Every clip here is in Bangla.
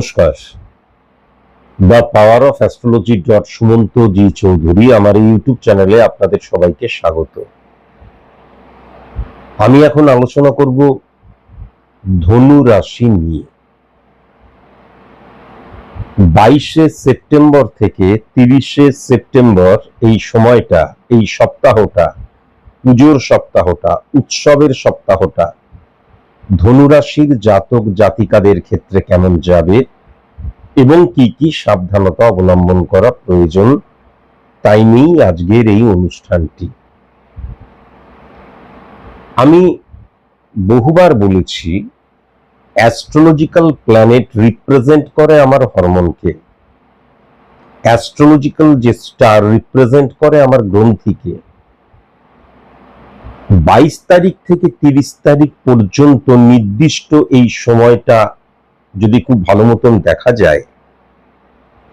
নমস্কার। The power of astrology dot Sumanta ji Chowdhury আমার ইউটিউব চ্যানেলে আপনাদের সবাইকে স্বাগত। আমি এখন আলোচনা করব ধনু রাশি নিয়ে। বাইশে সেপ্টেম্বর থেকে তিরিশে সেপ্টেম্বর এই সময়টা, এই সপ্তাহটা, পুজোর সপ্তাহটা, উৎসবের সপ্তাহটা ধনুরাশির জাতক জাতিকাদের ক্ষেত্রে কেমন যাবে এবং কি কি সাবধানতা অবলম্বন করা প্রয়োজন, তাই নিয়েই আজকের এই অনুষ্ঠানটি। আমি বহুবার বলেছি, অ্যাস্ট্রোলজিক্যাল প্ল্যানেট রিপ্রেজেন্ট করে আমার হরমোনকে। অ্যাস্ট্রোলজিক্যাল যে স্টার রিপ্রেজেন্ট করে আমার গ্রন্থিকে। বাইশ তারিখ থেকে তিরিশ তারিখ পর্যন্ত নির্দিষ্ট এই সময়টা যদি খুব ভালো মতন দেখা যায়,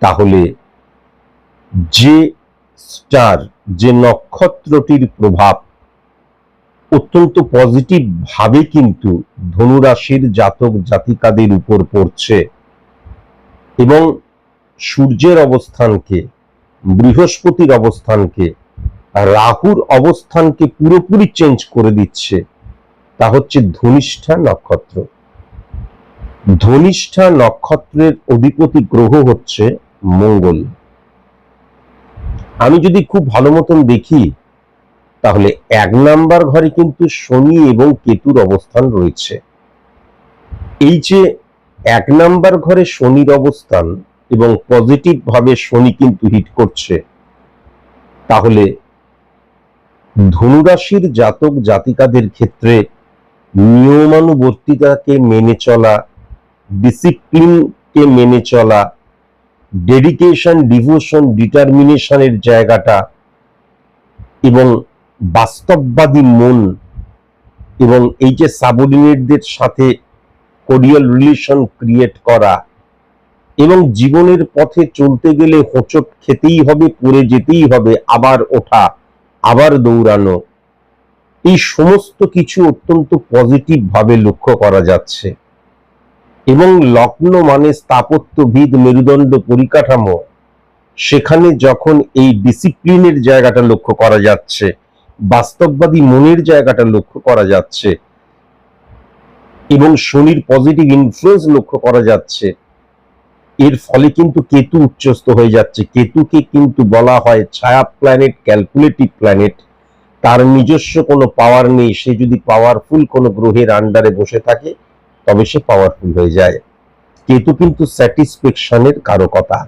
তাহলে যে স্টার, যে নক্ষত্রটির প্রভাব অত্যন্ত পজিটিভ ভাবে কিন্তু ধনুরাশির জাতক জাতিকাদের উপর পড়ছে এবং সূর্যের অবস্থানকে, বৃহস্পতির অবস্থানকে রাহুর অবস্থানকে পুরোপুরি চেঞ্জ করে দিচ্ছে, তা হচ্ছে ধনিষ্ঠা নক্ষত্র। ধনিষ্ঠা নক্ষত্রের অধিপতি গ্রহ হচ্ছে মঙ্গল। আমি যদি খুব ভালো মতন দেখি, তাহলে এক নাম্বার ঘরে কিন্তু শনি এবং কেতুর অবস্থান রয়েছে। এই যে এক নাম্বার ঘরে শনির অবস্থান এবং পজিটিভ ভাবে শনি কিন্তু হিট করছে, তাহলে ধনুরাশির জাতক জাতিকাদের ক্ষেত্রে নিয়মানুবর্তিতাকে মেনে চলা ডিসিপ্লিনকে মেনে চলা ডেডিকেশন ডিভোশন ডিটারমিনেশনের জায়গাটা এবং বাস্তববাদী মন এবং এই যে সাবঅর্ডিনেটদের সাথে কোরিয়াল রিলেশন ক্রিয়েট করা এবং জীবনের পথে চলতে গেলে হোঁচট খেতেই হবে, পড়ে যেতেই হবে, আবার ওঠা আবার দৌড়ানো, এই সমস্ত কিছু অত্যন্ত পজিটিভ ভাবে লক্ষ্য করা যাচ্ছে। এবং লগ্ন মানে স্থাপত্যবিদ মেরুদণ্ড পরিকাঠামো, সেখানে যখন এই ডিসিপ্লিনের জায়গাটা লক্ষ্য করা যাচ্ছে, বাস্তববাদী মনের জায়গাটা লক্ষ্য করা যাচ্ছে, এবং শনির পজিটিভ ইনফ্লুয়েন্স লক্ষ্য করা যাচ্ছে এর ফলে কিন্তু কেতু উচ্চস্ত হয়ে যাচ্ছে। কেতুকে কিন্তু বলা হয় ছায়া প্ল্যানেট ক্যালকুলেটিভ প্ল্যানেট তার নিজস্ব কোনো পাওয়ার নেই। সে যদি পাওয়ারফুল কোনো গ্রহের আন্ডারে বসে থাকে, তবে সে পাওয়ারফুল হয়ে যায়। কেতু কিন্তু স্যাটিসফ্যাকশনের কারকতা।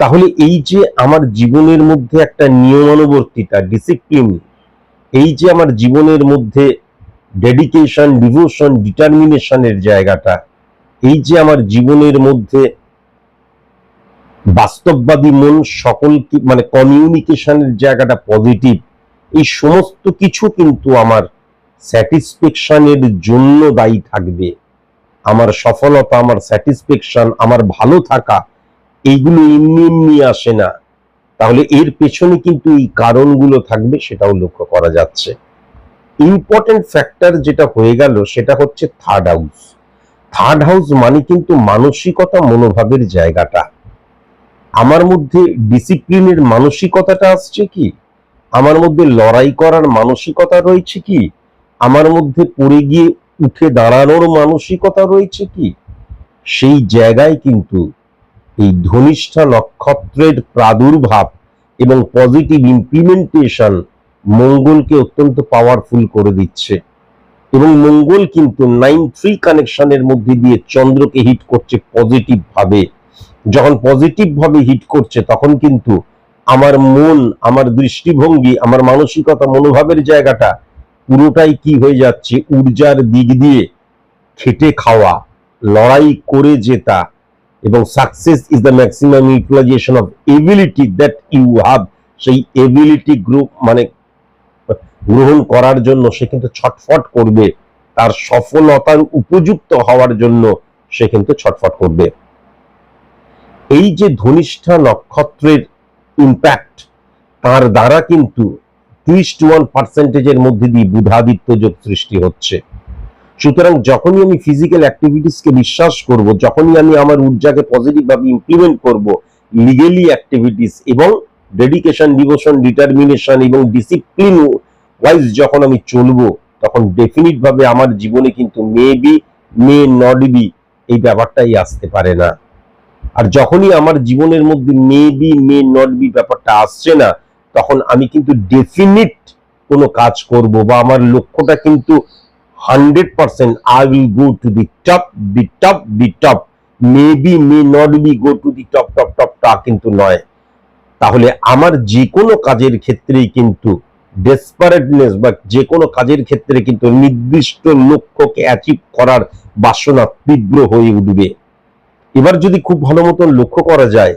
তাহলে এই যে আমার জীবনের মধ্যে একটা নিয়মানুবর্তিতা ডিসিপ্লিন এই যে আমার জীবনের মধ্যে ডেডিকেশন ডিভোশন ডিটারমিনেশনের জায়গাটা এই যে আমার জীবনের মধ্যে বাস্তববাদী মন সকলকে মানে কমিউনিকেশনের জায়গাটা পজিটিভ এই সমস্ত কিছু কিন্তু আমার স্যাটিসফ্যাকশনের জন্য দায়ী থাকবে। আমার সফলতা, আমার স্যাটিসফ্যাকশন আমার ভালো থাকা, এইগুলো এমনি এমনি আসে না। তাহলে এর পেছনে কিন্তু এই কারণগুলো থাকবে সেটাও লক্ষ্য করা যাচ্ছে। ইম্পর্টেন্ট ফ্যাক্টর যেটা হয়ে গেল সেটা হচ্ছে থার্ড হাউস থার্ড হাউস মানে কিন্তু মানসিকতা মনোভাবের জায়গাটা। আমার মধ্যে ডিসিপ্লিনের মানসিকতাটা আসছে কি? আমার মধ্যে লড়াই করার মানসিকতা রয়েছে কি? আমার মধ্যে পড়ে গিয়ে উঠে দাঁড়ানোর মানসিকতা রয়েছে কি? সেই জায়গায় কিন্তু এই ধনিষ্ঠা নক্ষত্রের প্রাদুর্ভাব এবং পজিটিভ ইমপ্লিমেন্টেশন মঙ্গলকে অত্যন্ত পাওয়ারফুল করে দিচ্ছে। এবং মঙ্গল কিন্তু নাইন থ্রি কানেকশনের মধ্যে দিয়ে চন্দ্রকে হিট করছে পজিটিভ ভাবে। যখন পজিটিভ ভাবে হিট করছে, তখন কিন্তু আমার মন, আমার দৃষ্টিভঙ্গি, আমার মানসিকতা, মনোভাবের জায়গাটা পুরোটাই কি হয়ে যাচ্ছে? ঊর্জার দিক দিয়ে খেটে খাওয়া, লড়াই করে জেতা এবং success is the maximum utilization of ability that you have সেই এবিলিটি গ্রুপ মানে গ্রহণ করার জন্য সে কিন্তু ছটফট করবে। তার সফলতার উপযুক্ত হওয়ার জন্য সে কিন্তু ছটফট করবে। এই যে ধনিষ্ঠা নক্ষত্রের ইম্প্যাক্ট তার দ্বারা কিন্তু ত্রিশ টু ওয়ান পার্সেন্টেজের মধ্যে দিয়ে বুধাদিত্য যোগ সৃষ্টি হচ্ছে। সুতরাং যখনই আমি ফিজিক্যাল অ্যাক্টিভিটিসকে বিশ্বাস করব, যখনই আমি আমার ঊর্জাকে পজিটিভ ভাবে ইমপ্লিমেন্ট করব লিগেলি অ্যাক্টিভিটিস এবং ডেডিকেশন ডিভোশন ডিটারমিনেশন এবং ডিসিপ্লিন ওয়াইজ যখন আমি চলবো, তখন ডেফিনিট ভাবে আমার জীবনে কিন্তু may be may not be এই ব্যাপারটাই আসতে পারে না। আর যখনই আমার জীবনের মধ্যে may be may not be ব্যাপারটা আসছে না, তখন আমি কিন্তু ডেফিনিট কোনো কাজ করব বা আমার লক্ষ্যটা কিন্তু hundred percent I will go to the top the top the top may be may not be go to the top top top তা কিন্তু নয়। তাহলে আমার যে কোনো কাজের ক্ষেত্রেই কিন্তু ডেসপারেটনেস বা যে কোনো কাজের ক্ষেত্রে কিন্তু নির্দিষ্ট লক্ষ্যকে অ্যাচিভ করার বাসনা তীব্র হয়ে উঠবে। এবার যদি খুব ভালো মতন লক্ষ্য করা যায়,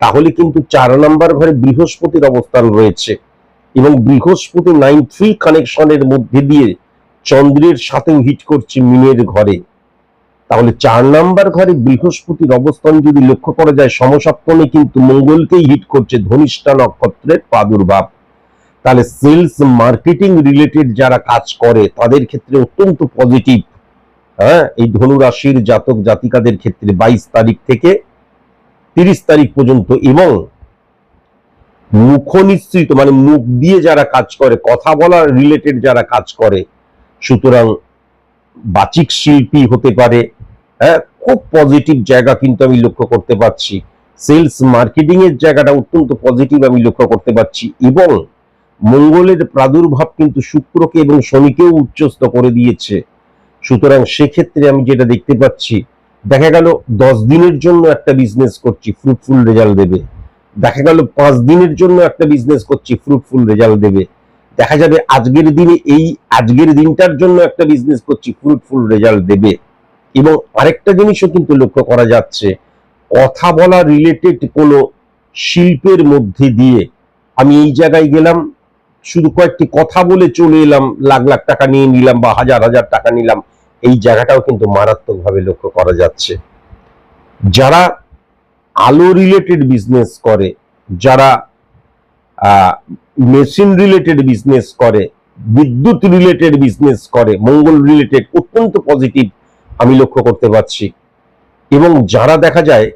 তাহলে কিন্তু চার নাম্বার ঘরে বৃহস্পতির অবস্থান রয়েছে এবং বৃহস্পতি নাইন থ্রি কানেকশনের মধ্যে দিয়ে চন্দ্রের সাথেও হিট করছে মিনের ঘরে। তাহলে চার নাম্বার ঘরে বৃহস্পতির অবস্থান যদি লক্ষ্য করা যায়, সমসপ্তমে কিন্তু মঙ্গলকেই হিট করছে ধনিষ্ঠা নক্ষত্রের প্রাদুর্ভাব। তাহলে সেলস মার্কেটিং রিলেটেড যারা কাজ করে, তাদের ক্ষেত্রে অত্যন্ত পজিটিভ হ্যাঁ এই ধনু রাশির জাতক জাতিকাদের ক্ষেত্রে বাইশ তারিখ থেকে তিরিশ তারিখ পর্যন্ত এবং মুখ নিশ্চিত মানে মুখ দিয়ে যারা কাজ করে, কথা বলার রিলেটেড যারা কাজ করে, সুতরাং বাচিক শিল্পী হতে পারে হ্যাঁ খুব পজিটিভ জায়গা কিন্তু আমি লক্ষ্য করতে পারছি। সেলস মার্কেটিং এর জায়গাটা অত্যন্ত পজিটিভ আমি লক্ষ্য করতে পারছি এবং মঙ্গলের প্রাদুর্ভাব কিন্তু শুক্রকে এবং শনিকেও উচ্চস্ত করে দিয়েছে। সুতরাং সেক্ষেত্রে আমি যেটা দেখতে পাচ্ছি, দেখা গেল দশ দিনের জন্য একটা বিজনেস করছি ফ্রুটফুল রেজাল্ট দেবে। দেখা গেল পাঁচ দিনের জন্য একটা বিজনেস করছি ফ্রুটফুল রেজাল্ট দেবে। দেখা যাবে আজকের দিনে এই আজকের দিনটার জন্য একটা বিজনেস করছি ফ্রুটফুল রেজাল্ট দেবে। এবং আরেকটা জিনিসও কিন্তু লক্ষ্য করা যাচ্ছে, কথা বলা রিলেটেড কোনো শিল্পের মধ্যে দিয়ে আমি এই জায়গায় গেলাম শুধু কয়েকটি কথা বলে চলে এলাম, লাখ লাখ টাকা নিয়ে নিলাম বা হাজার হাজার টাকা নিলাম, এই জায়গাটাও কিন্তু মারাত্মকভাবে লক্ষ্য করা যাচ্ছে। যারা আলো রিলেটেড বিজনেস করে, যারা মেশিন রিলেটেড বিজনেস করে, বিদ্যুৎ রিলেটেড বিজনেস করে, মঙ্গল রিলেটেড অত্যন্ত পজিটিভ আমি লক্ষ্য করতে পারছি। এবং যারা দেখা যায়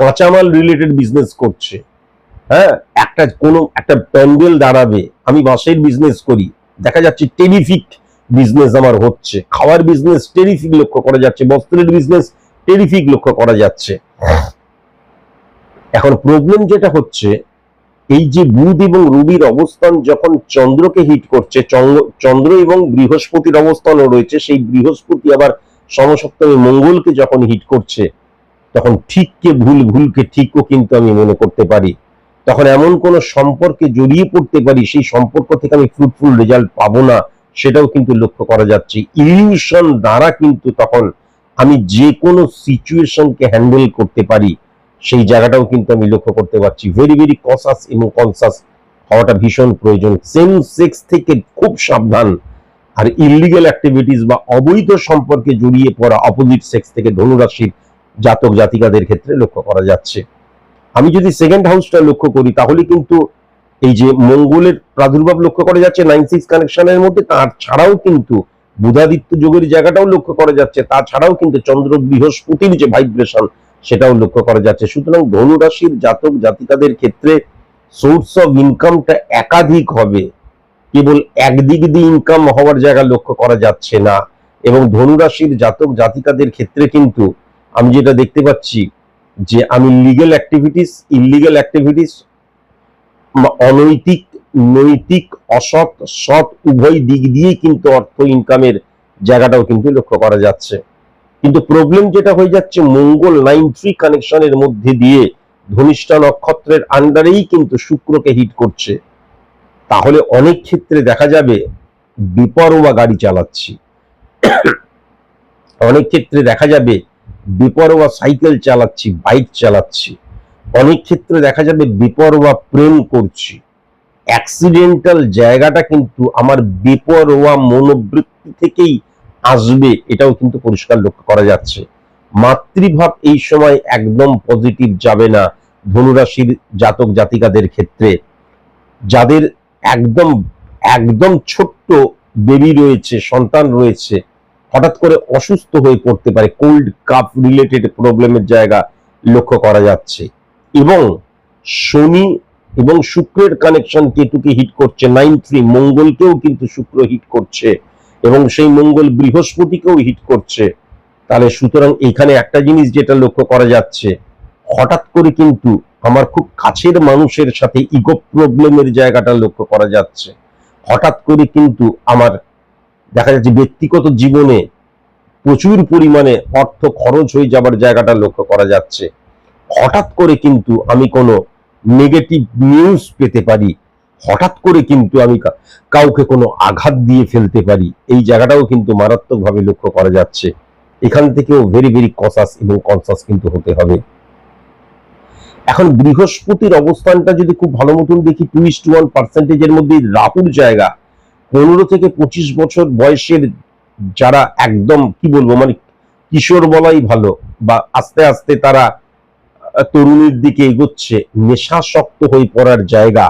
কাঁচামাল রিলেটেড বিজনেস করছে হ্যাঁ একটা কোনো একটা প্যান্ডেল দাঁড়াবে, আমি বাঁশের বিজনেস করি, দেখা যাচ্ছে টেরিফিক বিজনেস আমার হচ্ছে, খাওয়ার বিজনেস টেরিফিক লক্ষ্য করা যাচ্ছে, বস্ত্রের বিজনেস টেরিফিক লক্ষ্য করা যাচ্ছে। এখন প্রবলেম যেটা হচ্ছে, এই যে বুধ এবং রবির অবস্থান যখন চন্দ্রকে হিট করছে, চন্দ্র- চন্দ্র এবং বৃহস্পতির অবস্থানও রয়েছে, সেই বৃহস্পতি আবার সমসপ্তমী মঙ্গলকে যখন হিট করছে, তখন ঠিককে ভুল, ভুলকে ঠিকও কিন্তু আমি মনে করতে পারি। তখন এমন কোন সম্পর্কে জড়িয়ে পড়তে পারি, সেই সম্পর্ক থেকে আমি ফ্রুটফুল রেজাল্ট পাবো না, সেটাও কিন্তু লক্ষ্য করা যাচ্ছে। ইলিউশন দ্বারা কিন্তু তখন আমি যে কোনো সিচুয়েশনকে হ্যান্ডেল করতে পারি, সেই জায়গাটাও কিন্তু আমি লক্ষ্য করতে পারছি। ভেরি ভেরি কসাস এবং কনসাস হওয়াটা ভীষণ প্রয়োজন। সেম সেক্স থেকে খুব সাবধান আর ইলিগাল অ্যাক্টিভিটিস বা অবৈধ সম্পর্কে জড়িয়ে পড়া অপোজিট সেক্স থেকে ধনুরাশির জাতক জাতিকাদের ক্ষেত্রে লক্ষ্য করা যাচ্ছে। আমি যদি সেকেন্ড হাউসটা লক্ষ্য করি, তাহলে কিন্তু এই যে মঙ্গলের প্রাদুর্ভাব লক্ষ্য করা যাচ্ছে নাইন সিক্স কানেকশনের মধ্যে, তার ছাড়াও কিন্তু বুধাদিত্য যোগের জায়গাটাও লক্ষ্য করা যাচ্ছে তাছাড়াও কিন্তু চন্দ্র বৃহস্পতির যে ভাইব্রেশন সেটাও লক্ষ্য করা যাচ্ছে। সুতরাং ধনুরাশির জাতক জাতিকাদের ক্ষেত্রে সোর্স অফ ইনকামটা একাধিক হবে। কেবল একদিক দিয়ে ইনকাম হওয়ার জায়গা লক্ষ্য করা যাচ্ছে না। এবং ধনুরাশির জাতক জাতিকাদের ক্ষেত্রে কিন্তু আমি যেটা দেখতে পাচ্ছি যে আমি লিগেল অ্যাক্টিভিটিস ইলিগেল অ্যাক্টিভিটিস অনৈতিক, নৈতিক, অসৎ, সৎ, উভয় দিক দিয়েই কিন্তু অর্থ ইনকামের জায়গাটাও কিন্তু লক্ষ্য করা যাচ্ছে। কিন্তু প্রবলেম যেটা হয়ে যাচ্ছে, মঙ্গল নাইন থ্রি কানেকশনের মধ্যে দিয়ে ধনিষ্ঠা নক্ষত্রের আন্ডারেই কিন্তু শুক্রকে হিট করছে। তাহলে অনেক ক্ষেত্রে দেখা যাবে বেপরোয়া গাড়ি চালাচ্ছি। অনেক ক্ষেত্রে দেখা যাবে বেপরোয়া সাইকেল চালাচ্ছি, বাইক চালাচ্ছি। অনেক ক্ষেত্রে দেখা যাবে বেপরোয়া প্রেম করছি। অ্যাক্সিডেন্টাল জায়গাটা কিন্তু আমার বেপরোয়া মনোবৃত্তি থেকেই আসবে, এটাও কিন্তু পরিষ্কার লক্ষ্য করা যাচ্ছে। মাতৃভাব এই সময় একদম পজিটিভ যাবে না ধনুরাশির জাতক জাতিকাদের ক্ষেত্রে। যাদের একদম একদম ছোট্ট বেবি রয়েছে, সন্তান রয়েছে হঠাৎ করে অসুস্থ হয়ে পড়তে পারে কোল্ড কাপ রিলেটেড প্রবলেমের জায়গা লক্ষ্য করা যাচ্ছে। এবং শনি এবং শুক্রের কানেকশন কেতুকে হিট করছে নাইন থ্রি মঙ্গলকেও কিন্তু শুক্র হিট করছে এবং সেই মঙ্গল বৃহস্পতিকেও হিট করছে। তাহলে সুতরাং এখানে একটা জিনিস যেটা লক্ষ্য করা যাচ্ছে, হঠাৎ করে কিন্তু আমার খুব কাছের মানুষের সাথে ইগো প্রবলেমের জায়গাটা লক্ষ্য করা যাচ্ছে। হঠাৎ করে কিন্তু আমার দেখা যাচ্ছে ব্যক্তিগত জীবনে প্রচুর পরিমাণে অর্থ খরচ হয়ে যাবার জায়গাটা লক্ষ্য করা যাচ্ছে। হঠাৎ করে কিন্তু আমি কোনো নেগেটিভ নিউজ পেতে পারি। হঠাৎ করে কিন্তু আমি কাউকে কোনো আঘাত দিয়ে ফেলতে পারি। এই জায়গাটাও কিন্তু মারাত্মকভাবে লক্ষ্য করা যাচ্ছে। এখান থেকেও ভেরি ভেরি কসাস এবং কনসাস কিন্তু হতে হবে। এখন বৃহস্পতির অবস্থানটা যদি খুব ভালো মতন দেখি টু ওয়ান পার্সেন্টেজের মধ্যে রাহুর জায়গা। পনেরো থেকে পঁচিশ বছর বয়সের যারা একদম, কি বলব মানে কিশোর বলাই ভালো বা আস্তে আস্তে তারা তরুণীর দিকে এগোচ্ছে, নেশাসক্ত হয়ে পড়ার জায়গা,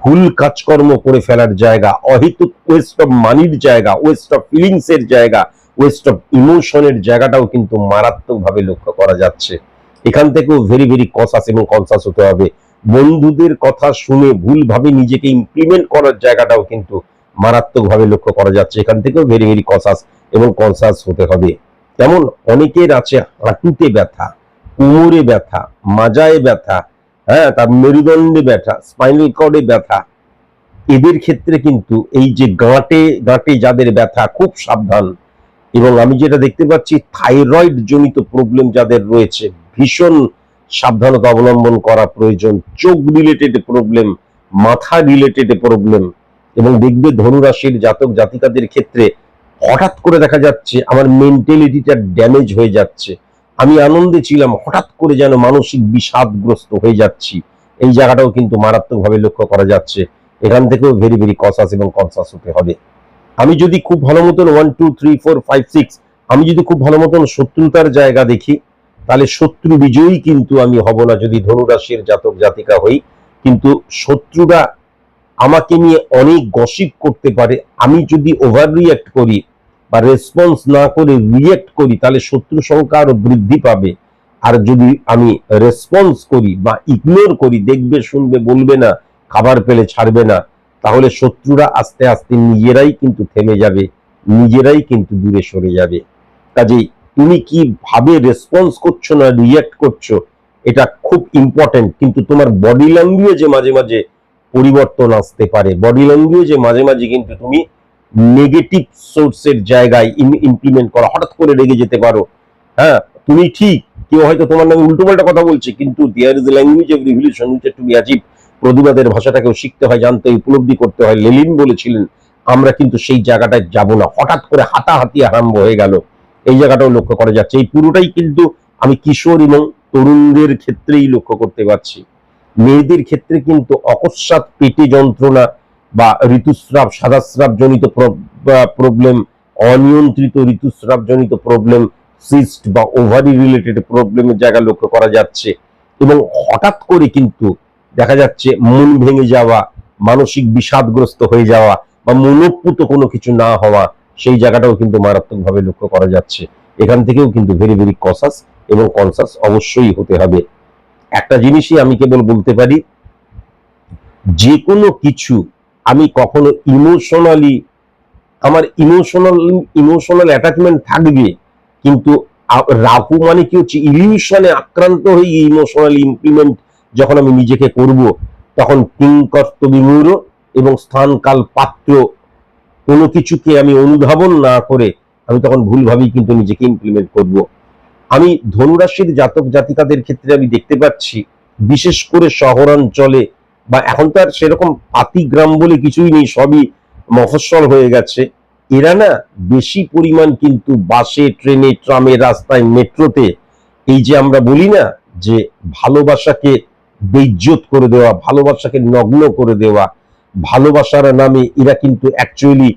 ভুল কাজকর্ম করে ফেলার জায়গা, অহেতুক ওয়েস্ট অফ মানির জায়গা ওয়েস্ট অফ ফিলিংস এর জায়গা ওয়েস্ট অফ ইমোশনের জায়গাটাও কিন্তু মারাত্মকভাবে লক্ষ্য করা যাচ্ছে। এখান থেকেও ভেরি ভেরি কনসাস এবং কনসাস হতে হবে। বন্ধুদের কথা শুনে ভুলভাবে নিজেকে ইমপ্লিমেন্ট করার জায়গাটাও কিন্তু মারাত্মকভাবে লক্ষ্য করা যাচ্ছে। এখান থেকেও ভেরি ভেরি কনসাস এবং কনসাস হতে হবে। যেমন অনেকের আছে হাঁটুতে ব্যথা, কোমরে ব্যথা, মাজায় ব্যথা হ্যাঁ তার মেরুদণ্ডে ব্যথা স্পাইনাল কর্ডে ব্যথা। এদের ক্ষেত্রে কিন্তু এই যে গাঁটে গাঁটে যাদের ব্যথা খুব সাবধান এবং আমি যেটা দেখতে পাচ্ছি থাইরয়েড জনিত প্রবলেম যাদের রয়েছে, ভীষণ সাবধানতা অবলম্বন করা প্রয়োজন, চোখ রিলেটেড প্রবলেম মাথা রিলেটেড প্রবলেম এবং দেখবে ধনুরাশির জাতক জাতিকাদের ক্ষেত্রে হঠাৎ করে দেখা যাচ্ছে আমার মেন্টালিটিটা ড্যামেজ হয়ে যাচ্ছে। আমি আনন্দে ছিলাম, হঠাৎ করে যেন মানসিক বিষাদগ্রস্ত হয়ে যাচ্ছি। এই জায়গাটাও কিন্তু মারাত্মকভাবে লক্ষ্য করা যাচ্ছে। এখান থেকেও ভেরি ভেরি কনসাস এবং কনসাস হতে হবে। আমি যদি খুব ভালো মতন one two three four five six আমি যদি খুব ভালো মতন শত্রুতার জায়গা দেখি, তাহলে শত্রু বিজয়ী কিন্তু আমি হব না যদি ধনুরাশির জাতক জাতিকা হই। কিন্তু শত্রুরা আমাকে নিয়ে অনেক গসিপ করতে পারে। আমি যদি ওভার রিয়াক্ট করি বা রেসপন্স না করে রিয়েক্ট করি, তাহলে শত্রু সংখ্যা আরও বৃদ্ধি পাবে। আর যদি আমি রেসপন্স করি বা ইগনোর করি, দেখবে, শুনবে, বলবে না, খাবার পেলে ছাড়বে না, তাহলে শত্রুরা আস্তে আস্তে নিজেরাই কিন্তু থেমে যাবে, নিজেরাই কিন্তু দূরে সরে যাবে। কাজেই তুমি কি ভাবে রেসপন্স করছ না রিয়াক্ট করছ, এটা খুব ইম্পর্টেন্ট কিন্তু তোমার বডি ল্যাঙ্গুয়েজে মাঝে মাঝে পরিবর্তন আসতে পারে। বডি ল্যাঙ্গুয়েজে মাঝে মাঝে কিন্তু তুমি নেগেটিভ সোর্সের জায়গায় ইমপ্লিমেন্ট করা, হঠাৎ করে রেগে যেতে পারো। হ্যাঁ তুমি ঠিক, কেউ হয়তো তোমার নামে উল্টোপাল্টা কথা বলছে, কিন্তু there is language of revolution to be achieve প্রতিবাদের ভাষাটাকেও শিখতে হয়, জানতে উপলব্ধি করতে হয়। লেলিন বলেছিলেন, আমরা কিন্তু সেই জায়গাটায় যাব না। হঠাৎ করে হাতাহাতি আরম্ভ হয়ে গেল। এই জায়গাটাও লক্ষ্য করা যাচ্ছে। এই পুরোটাই কিন্তু আমি কিশোর এবং তরুণদের ক্ষেত্রেই লক্ষ্য করতে পারছি। মেয়েদের ক্ষেত্রে কিন্তু অকস্মাৎ পেটে যন্ত্রণা বা ঋতুস্রাব সাদাস্রাব জনিত প্রবলেম অনিয়ন্ত্রিত ঋতুস্রাব জনিত প্রবলেম সিস্ট বা ওভারি রিলেটেড প্রবলেমের জায়গা লক্ষ্য করা যাচ্ছে এবং হঠাৎ করে কিন্তু দেখা যাচ্ছে মন ভেঙে যাওয়া, মানসিক বিষাদগ্রস্ত হয়ে যাওয়া বা মনোপুত কোনো কিছু না হওয়া সেই জায়গাটাও কিন্তু মারাত্মকভাবে লক্ষ্য করা যাচ্ছে। এখান থেকেও কিন্তু ভেরি ভেরি কসাস এবং কনসাস অবশ্যই হতে হবে। একটা জিনিসই আমি কেবল বলতে পারি যে কোনো কিছু আমি কখনো ইমোশনালি আমার ইমোশনাল ইমোশনাল অ্যাটাচমেন্ট থাকবে, কিন্তু রাহু মানে কি হচ্ছে ইলিউশনে আক্রান্ত হয়ে ইমোশনালি ইমপ্লিমেন্ট যখন আমি নিজেকে করব, তখন কিংকর্ত বিমূঢ় এবং স্থান কাল পাত্র কোনো কিছুকে আমি অনুধাবন না করে আমি তখন ভুলভাবেই কিন্তু নিজেকে ইমপ্লিমেন্ট করব। আমি ধনুরাশির জাতক জাতিকাদের ক্ষেত্রে আমি দেখতে পাচ্ছি, বিশেষ করে শহরাঞ্চলে, বা এখন তো আর সেরকম পাতি গ্রাম বলে কিছুই নেই, সবই মফস্বল হয়ে গেছে। এরা না বেশি পরিমাণ কিন্তু বাসে, ট্রেনে, ট্রামে, রাস্তায়, মেট্রোতে এই যে আমরা বলি না যে ভালোবাসাকে বেইজ্জত করে দেওয়া, ভালোবাসাকে নগ্ন করে দেওয়া, ভালোবাসার নামে এরা কিন্তু অ্যাকচুয়ালি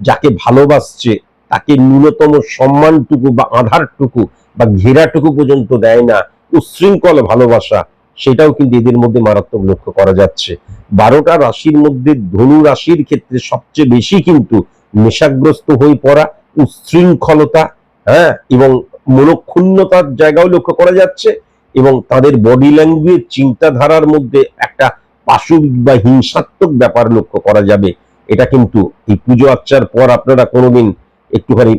যাকে ভালোবাসছে, তাকে ন্যূনতম সম্মানটুকু বা আধারটুকু বা ঘেরাটুকু পর্যন্ত দেয় না উচ্ছৃঙ্খল ভালোবাসা, সেটাও কিন্তু এদের মধ্যে মারাত্মক লক্ষ্য করা যাচ্ছে। বারোটা রাশির মধ্যে ধনু রাশির ক্ষেত্রে সবচেয়ে বেশি কিন্তু নেশাগ্রস্ত হয়ে পড়া উচ্ছৃঙ্খলতা হ্যাঁ এবং মনক্ষুণ্ণতার জায়গাও লক্ষ্য করা যাচ্ছে এবং তাদের বডি ল্যাঙ্গুয়েজ চিন্তাধারার মধ্যে একটা পাশবিক বা হিংসাত্মক ব্যাপার লক্ষ্য করা যাবে। এটা কিন্তু এই পুজো আর্চার পর আপনারা কোনোদিন একটুখানি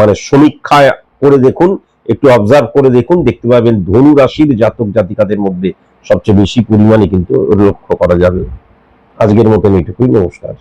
মানে সমীক্ষা করে দেখুন একটু অবজার্ভ করে দেখুন। দেখতে পাবেন ধনু রাশির জাতক জাতিকাদের মধ্যে সবচেয়ে বেশি পরিমাণে কিন্তু লক্ষ্য করা যাবে। আজকের মতন এটুকুই নমস্কার।